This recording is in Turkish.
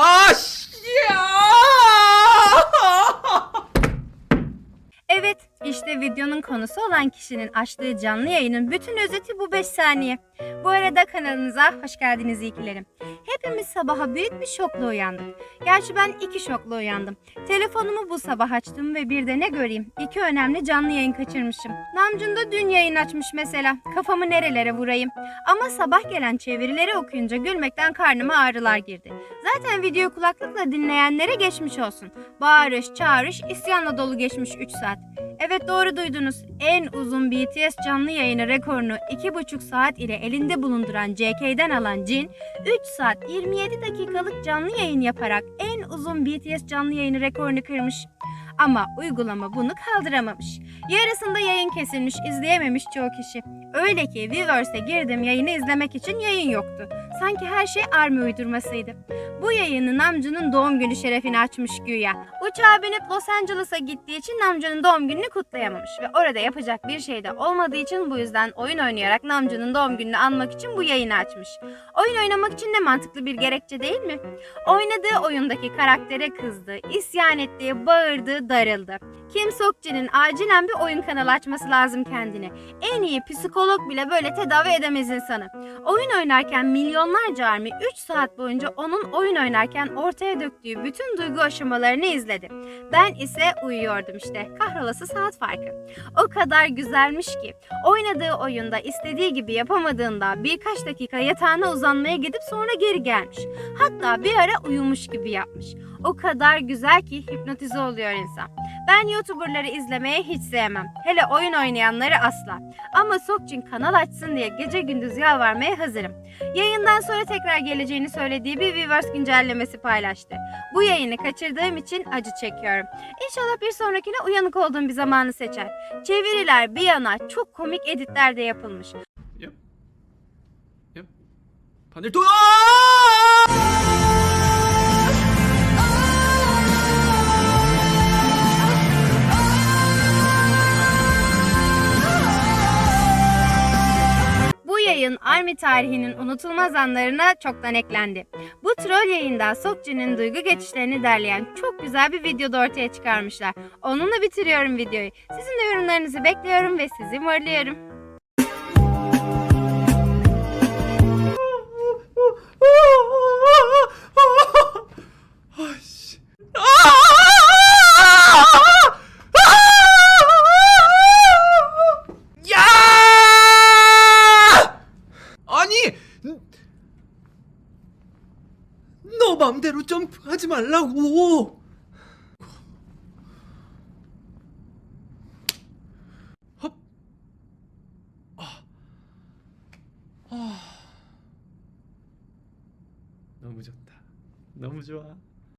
Aş ya. Evet, işte videonun konusu olan kişinin açtığı canlı yayının bütün özeti bu 5 saniye. Bu arada kanalımıza hoş geldiniz iyikilerim. Hepimiz sabaha büyük bir şokla uyandık. Gerçi ben iki şokla uyandım. Telefonumu bu sabah açtım ve bir de ne göreyim? İki önemli canlı yayın kaçırmışım. Namcun da dün yayın açmış mesela. Kafamı nerelere vurayım? Ama sabah gelen çevirileri okuyunca gülmekten karnıma ağrılar girdi. Zaten videoyu kulaklıkla dinleyenlere geçmiş olsun. Bağırış, çağırış, isyanla dolu geçmiş 3 saat. Evet doğru duydunuz. En uzun BTS canlı yayını rekorunu 2,5 saat ile elinde bulunduran JK'den alan Jin, 3 saat 27 dakikalık canlı yayın yaparak en uzun BTS canlı yayını rekorunu kırmış. Ama uygulama bunu kaldıramamış. Yarısında yayın kesilmiş, izleyememiş çoğu kişi. Öyle ki Weverse'e girdim yayını izlemek için yayın yoktu. Sanki her şey army uydurmasıydı. Bu yayını Namjoon'un doğum günü şerefine açmış güya. Uçağa binip Los Angeles'a gittiği için Namjoon'un doğum gününü kutlayamamış ve orada yapacak bir şey de olmadığı için bu yüzden oyun oynayarak Namjoon'un doğum gününü anmak için bu yayını açmış. Oyun oynamak için de mantıklı bir gerekçe değil mi? Oynadığı oyundaki karaktere kızdı, isyan etti, bağırdı, darıldı. Kim Sokji'nin acilen bir oyun kanalı açması lazım kendine. En iyi psikolog bile böyle tedavi edemez insanı. Oyun oynarken milyonlarca army 3 saat boyunca onun oyun oynarken ortaya döktüğü bütün duygu aşamalarını izledi. Ben ise uyuyordum işte. Kahrolası saat farkı. O kadar güzelmiş ki oynadığı oyunda istediği gibi yapamadığında birkaç dakika yatağına uzanmaya gidip sonra geri gelmiş. Hatta bir ara uyumuş gibi yapmış. O kadar güzel ki hipnotize oluyor insan. Ben YouTuber'ları izlemeye hiç sevmem. Hele oyun oynayanları asla. Ama Sokcin kanal açsın diye gece gündüz yalvarmaya hazırım. Yayından sonra tekrar geleceğini söylediği bir Viewers güncellemesi paylaştı. Bu yayını kaçırdığım için acı çekiyorum. İnşallah bir sonrakine uyanık olduğum bir zamanı seçer. Çeviriler bir yana çok komik editler de yapılmış. Yep. Yep. Panir Army tarihinin unutulmaz anlarına çoktan eklendi. Bu troll yayında Sokji'nin duygu geçişlerini derleyen çok güzel bir video da ortaya çıkarmışlar. Onunla bitiriyorum videoyu. Sizin de yorumlarınızı bekliyorum ve sizi morluyorum. 아 맘대로 점프하지 말라고. 헙. 아. 아. 너무 좋다. 너무 좋아.